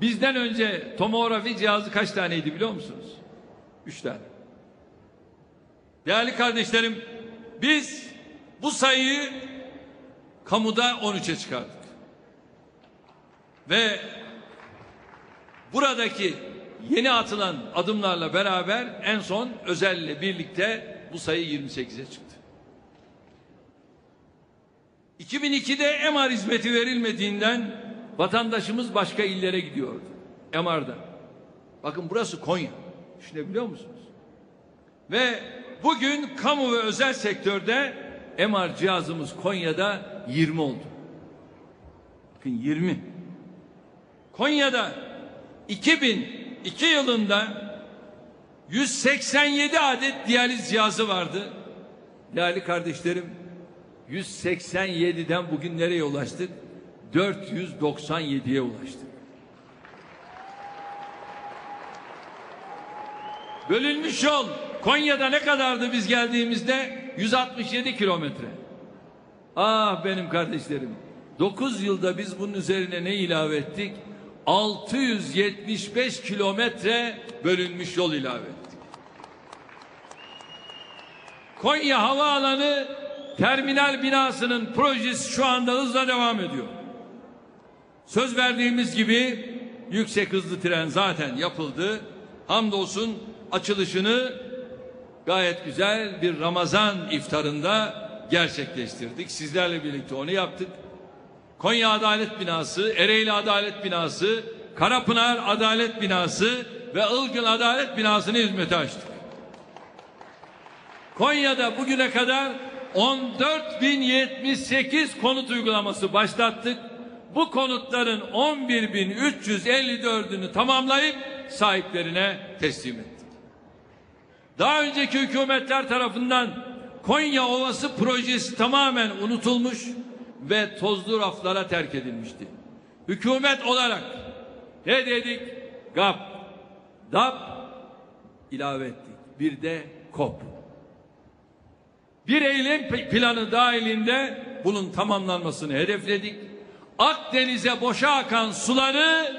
Bizden önce tomografi cihazı kaç taneydi biliyor musunuz? Üç tane. Değerli kardeşlerim, biz bu sayıyı kamuda 13'e çıkardık. Ve buradaki yeni atılan adımlarla beraber en son özelle birlikte bu sayı 28'e çıktı. 2002'de MR hizmeti verilmediğinden vatandaşımız başka illere gidiyordu. MR'da. Bakın burası Konya. Düşünebiliyor musunuz? Ve bugün kamu ve özel sektörde MR cihazımız Konya'da 20 oldu. Bakın 20. Konya'da 2002 yılında 187 adet diyaliz cihazı vardı. Değerli kardeşlerim 187'den bugün nereye ulaştık? 497'ye ulaştık. Bölünmüş yol Konya'da ne kadardı biz geldiğimizde? 167 kilometre. Ah benim kardeşlerim. 9 yılda biz bunun üzerine ne ilave ettik? 675 kilometre bölünmüş yol ilave ettik. Konya Havaalanı terminal binasının projesi şu anda hızla devam ediyor. Söz verdiğimiz gibi yüksek hızlı tren zaten yapıldı. Hamdolsun açılışını gayet güzel bir Ramazan iftarında gerçekleştirdik. Sizlerle birlikte onu yaptık. Konya Adalet Binası, Ereğli Adalet Binası, Karapınar Adalet Binası ve Ilgın Adalet Binası'nı hizmete açtık. Konya'da bugüne kadar 14.078 konut uygulaması başlattık. Bu konutların 11.354'ünü tamamlayıp sahiplerine teslim ettik. Daha önceki hükümetler tarafından Konya Ovası projesi tamamen unutulmuş ve tozlu raflara terk edilmişti. Hükümet olarak ne dedik? GAP, DAP ilave ettik. Bir de KOP. Bir eylem planı dahilinde bunun tamamlanmasını hedefledik. Akdeniz'e boşa akan suları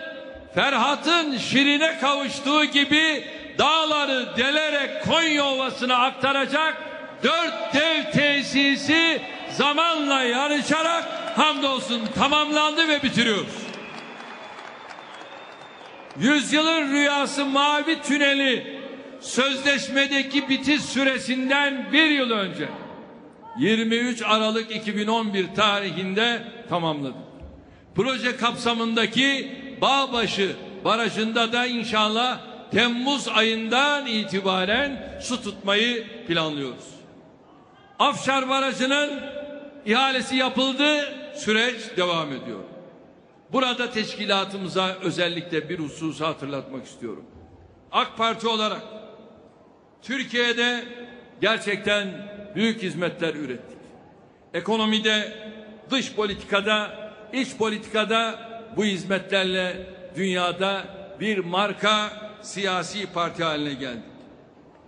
Ferhat'ın şirine kavuştuğu gibi dağları delerek Konya Ovası'na aktaracak dört dev tesisi zamanla yarışarak hamdolsun tamamlandı ve bitiriyoruz. Yüzyılın rüyası mavi tüneli sözleşmedeki bitiş süresinden bir yıl önce 23 Aralık 2011 tarihinde tamamladık. Proje kapsamındaki Bağbaşı Barajı'nda da inşallah Temmuz ayından itibaren su tutmayı planlıyoruz. Afşar Barajı'nın ihalesi yapıldı, süreç devam ediyor. Burada teşkilatımıza özellikle bir hususu hatırlatmak istiyorum. AK Parti olarak Türkiye'de gerçekten büyük hizmetler ürettik. Ekonomide, dış politikada, iç politikada bu hizmetlerle dünyada bir marka siyasi parti haline geldik.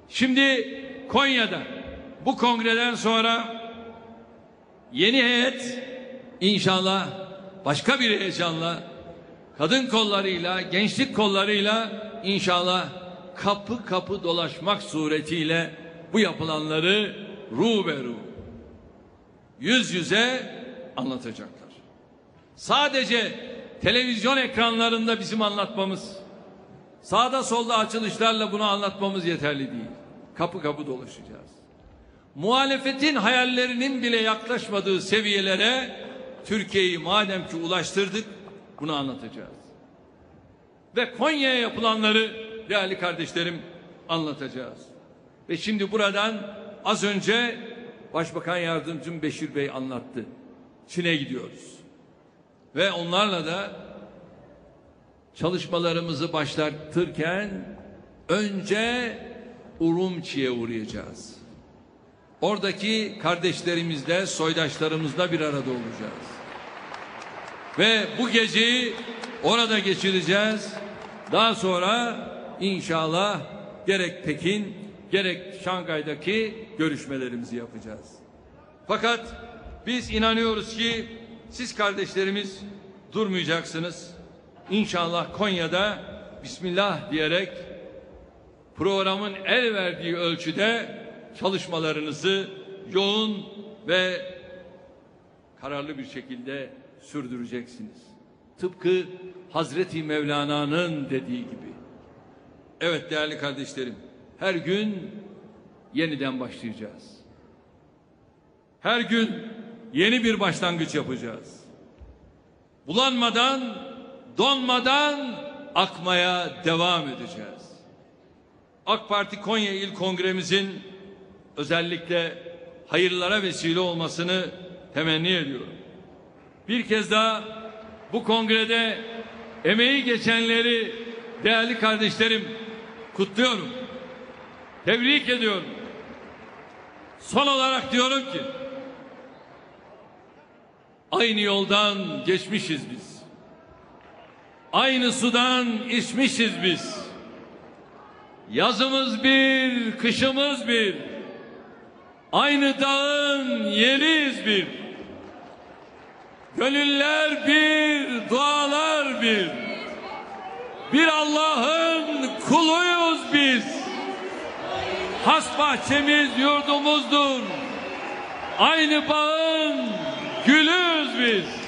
Şimdi Konya'da bu kongreden sonra yeni heyet inşallah başka bir heyecanla kadın kollarıyla, gençlik kollarıyla inşallah kapı kapı dolaşmak suretiyle bu yapılanları ruberu yüz yüze anlatacaklar. Sadece televizyon ekranlarında bizim anlatmamız, sağda solda açılışlarla bunu anlatmamız yeterli değil. Kapı kapı dolaşacağız. Muhalefetin hayallerinin bile yaklaşmadığı seviyelere Türkiye'yi madem ki ulaştırdık bunu anlatacağız. Ve Konya'ya yapılanları değerli kardeşlerim anlatacağız. Ve şimdi buradan az önce Başbakan Yardımcım Beşir Bey anlattı. Çin'e gidiyoruz. Ve onlarla da çalışmalarımızı başlatırken önce Urumçi'ye uğrayacağız. Oradaki kardeşlerimizle, soydaşlarımızla bir arada olacağız. Ve bu geceyi orada geçireceğiz. Daha sonra inşallah gerek Pekin gerek Şangay'daki görüşmelerimizi yapacağız. Fakat biz inanıyoruz ki siz kardeşlerimiz durmayacaksınız. İnşallah Konya'da Bismillah diyerek programın el verdiği ölçüde çalışmalarınızı yoğun ve kararlı bir şekilde sürdüreceksiniz. Tıpkı Hazreti Mevlana'nın dediği gibi. Evet değerli kardeşlerim, her gün yeniden başlayacağız. Her gün yeni bir başlangıç yapacağız. Bulanmadan, donmadan akmaya devam edeceğiz. AK Parti Konya İl Kongremizin özellikle hayırlara vesile olmasını temenni ediyorum. Bir kez daha bu kongrede emeği geçenleri değerli kardeşlerim kutluyorum. Tebrik ediyorum. Son olarak diyorum ki aynı yoldan geçmişiz biz. Aynı sudan içmişiz biz. Yazımız bir, kışımız bir. Aynı dağın yeriyiz bir. Gönüller bir, dualar bir. Bir Allah'ın kuluyuz biz. Has bahçemiz yurdumuzdur. Aynı bağın gülüyüz biz.